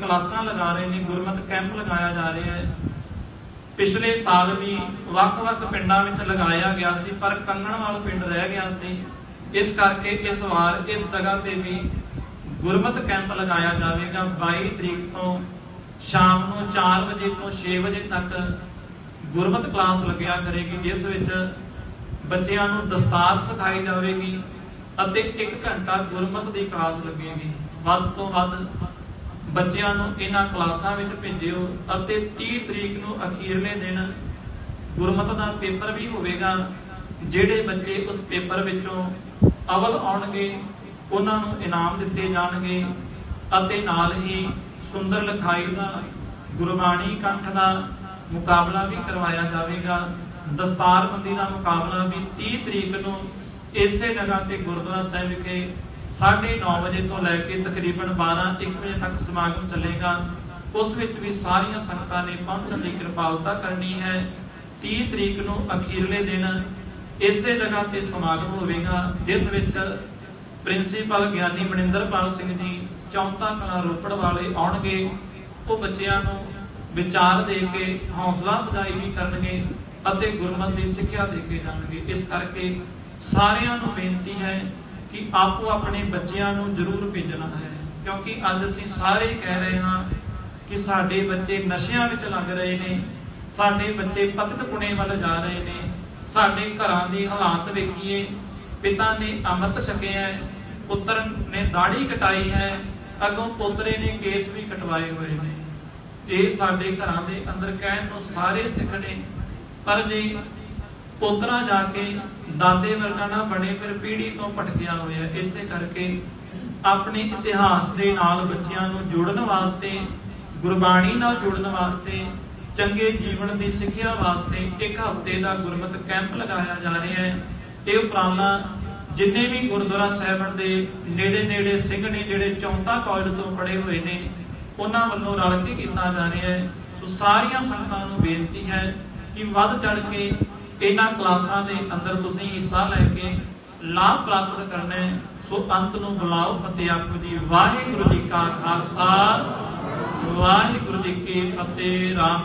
ਕਲਾਸਾਂ ਲਗਾ ਰਹੇ ਨੇ, ਗੁਰਮਤ ਕੈਂਪ ਲਗਾਇਆ ਜਾ ਰਿਹਾ ਹੈ। ਪਿਛਲੇ ਸਾਲ ਵੀ ਵੱਖ-ਵੱਖ ਪਿੰਡਾਂ ਵਿੱਚ ਲਗਾਇਆ ਗਿਆ ਸੀ, ਪਰ ਕੰਗਣਵਾਲ ਪਿੰਡ ਰਹਿ ਗਿਆ ਸੀ। ਇਸ ਕਰਕੇ ਇਸ ਵਾਰ ਇਸ ਜਗ੍ਹਾ ਤੇ ਵੀ ਗੁਰਮਤ ਕੈਂਪ ਲਗਾਇਆ ਜਾਵੇਗਾ। 22 ਤਰੀਕ ਤੋਂ ਸ਼ਾਮ ਨੂੰ 4 ਵਜੇ ਤੋਂ 6 ਵਜੇ ਤੱਕ ਗੁਰਮਤ ਕਲਾਸ ਲੱਗਿਆ ਕਰੇਗੀ, ਜਿਸ ਵਿੱਚ ਬੱਚਿਆਂ ਨੂੰ ਦਸਤਾਰ ਸਿਖਾਈ ਜਾਵੇਗੀ ਅਤੇ 1 ਘੰਟਾ ਗੁਰਮਤ ਦੀ ਕਲਾਸ ਲੱਗੇਗੀ। ਵੱਧ ਤੋਂ ਵੱਧ ਬੱਚਿਆਂ ਨੂੰ ਇਹਨਾਂ ਕਲਾਸਾਂ ਵਿੱਚ ਭੇਜਿਓ ਅਤੇ 30 ਤਰੀਕ ਨੂੰ ਅਖੀਰਲੇ ਦਿਨ ਗੁਰਮਤ ਦਾ ਪੇਪਰ ਵੀ ਹੋਵੇਗਾ, ਜਿਹੜੇ ਬੱਚੇ ਉਸ ਪੇਪਰ ਵਿੱਚੋਂ ਅਵਲ ਆਉਣਗੇ, ਉਹਨਾਂ ਨੂੰ ਇਨਾਮ ਦਿੱਤੇ ਜਾਣਗੇ ਅਤੇ ਨਾਲ ਹੀ ਸੁੰਦਰ ਲਿਖਾਈ ਦਾ, ਗੁਰਬਾਣੀ ਕੰਠ ਦਾ ਮੁਕਾਬਲਾ ਵੀ ਕਰਵਾਇਆ ਜਾਵੇਗਾ। ਦਸਤਾਰਬੰਦੀ ਦਾ ਮੁਕਾਬਲਾ ਵੀ 30 ਤਰੀਕ ਨੂੰ ਇਸੇ ਜਗ੍ਹਾ ਤੇ ਗੁਰਦੁਆਰਾ ਸਾਹਿਬ ਵਿਖੇ 9:30 ਵਜੇ ਤੋਂ ਲੈ ਕੇ ਤਕਰੀਬਨ 12-1 ਵਜੇ ਤੱਕ ਸਮਾਗਮ ਚੱਲੇਗਾ। ਉਸ ਵਿੱਚ ਵੀ ਸਾਰੀਆਂ ਸੰਗਤਾਂ ਨੇ ਪਹੁੰਚਣ ਦੀ ਕਿਰਪਾਲਤਾ ਕਰਨੀ ਹੈ। 30 ਤਰੀਕ ਨੂੰ ਅਖੀਰਲੇ ਦਿਨ ਇਸੇ ਜਗ੍ਹਾ ਤੇ ਸਮਾਗਮ ਹੋਵੇਗਾ, ਜਿਸ ਵਿੱਚ ਪ੍ਰਿੰਸੀਪਲ ਗਿਆਨੀ ਮਨਿੰਦਰਪਾਲ ਸਿੰਘ ਜੀ ਚੌਂਤਾ ਕਲਾ ਰੋਪੜ ਵਾਲੇ ਆਉਣਗੇ। ਉਹ ਬੱਚਿਆਂ ਨੂੰ ਵਿਚਾਰ ਦੇ ਕੇ ਹੌਸਲਾ ਅਫਜ਼ਾਈ ਵੀ ਕਰਨਗੇ ਅਤੇ ਗੁਰਮਤਿ ਦੀ ਸਿੱਖਿਆ ਦੇ ਕੇ ਜਾਣਗੇ। ਇਸ ਕਰਕੇ ਸਾਰਿਆਂ ਨੂੰ ਬੇਨਤੀ ਹੈ ਕਿ ਆਪੋ ਆਪਣੇ ਬੱਚਿਆਂ ਨੂੰ ਜ਼ਰੂਰ ਭੇਜਣਾ ਹੈ, ਕਿਉਂਕਿ ਅੱਜ ਅਸੀਂ ਸਾਰੇ ਕਹਿ ਰਹੇ ਹਾਂ ਕਿ ਸਾਡੇ ਬੱਚੇ ਨਸ਼ਿਆਂ ਵਿੱਚ ਲੱਗ ਰਹੇ ਨੇ, ਸਾਡੇ ਬੱਚੇ ਪਤਿਤ ਪੁਣੇ ਵੱਲ ਜਾ ਰਹੇ ਨੇ, ਸਾਡੇ ਘਰਾਂ ਦੀ ਹਾਲਾਤ ਵੇਖੀਏ, ਪਿਤਾ ਨੇ ਅੰਮ੍ਰਿਤ ਛਕਿਆ ਹੈ, ਪੁੱਤਰ ਨੇ ਦਾੜੀ ਕਟਾਈ ਹੈ, ਅਗੋਂ ਪੋਤਰੇ ਨੇ ਕੇਸ ਵੀ ਕਟਵਾਏ ਹੋਏ ਨੇ। ਇਹ ਸਾਡੇ ਘਰਾਂ ਦੇ ਅੰਦਰ ਕਹਿਣ ਨੂੰ ਸਾਰੇ ਸਿੱਖ ਨੇ, ਪਰ ਜੇ ਪੋਤਰਾ ਜਾ ਕੇ ਦਾਦੇ ਵਰਗਾ ਨਾ ਬਣੇ, ਫਿਰ ਪੀੜ੍ਹੀ ਤੋਂ ਭਟਕਿਆ ਹੋਇਆ। ਇਸੇ ਕਰਕੇ ਆਪਣੇ ਇਤਿਹਾਸ ਦੇ ਨਾਲ ਬੱਚਿਆਂ ਨੂੰ ਜੋੜਨ ਵਾਸਤੇ, ਗੁਰਬਾਣੀ ਨਾਲ ਜੁੜਨ ਵਾਸਤੇ, ਚੰਗੇ ਜੀਵਨ ਦੀ ਸਿੱਖਿਆ ਵਾਸਤੇ ਇੱਕ ਹਫ਼ਤੇ ਦਾ ਗੁਰਮਤ ਕੈਂਪ ਲਗਾਇਆ ਜਾ ਰਿਹਾ ਹੈ। ਇਹ ਉਪਰਾਲਾ ਜਿੰਨੇ ਵੀ ਗੁਰਦੁਆਰਾ ਸਾਹਿਬਾਨ ਦੇ ਨੇੜੇ ਨੇੜੇ ਸਿੰਘ ਨੇ, ਜਿਹੜੇ ਚੌਂਤਾ ਕਾਲਜ ਤੋਂ ਪੜੇ ਹੋਏ ਨੇ, ਉਹਨਾਂ ਵੱਲੋਂ ਰਲ ਕੇ ਕੀਤਾ ਜਾ ਰਿਹਾ ਹੈ। ਸੋ ਸਾਰੀਆਂ ਸੰਗਤਾਂ ਨੂੰ ਬੇਨਤੀ ਹੈ ਕਿ ਵੱਧ ਚੜ ਕੇ ਇਹਨਾਂ ਕਲਾਸਾਂ ਦੇ ਅੰਦਰ ਤੁਸੀਂ ਹਿੱਸਾ ਲੈ ਕੇ ਲਾਭ ਪ੍ਰਾਪਤ ਕਰਨਾ ਸੋ ਅੰਤ ਨੂੰ ਬੁਲਾਓ ਫਤਿਹ ਆਪ ਜੀ। ਵਾਹਿਗੁਰੂ ਜੀ ਕਾ ਖਾਲਸਾ। ਵਾਹਿਗੁਰੂ ਜੀ ਕੀ ਫਤਿਹ। ਰਾਮ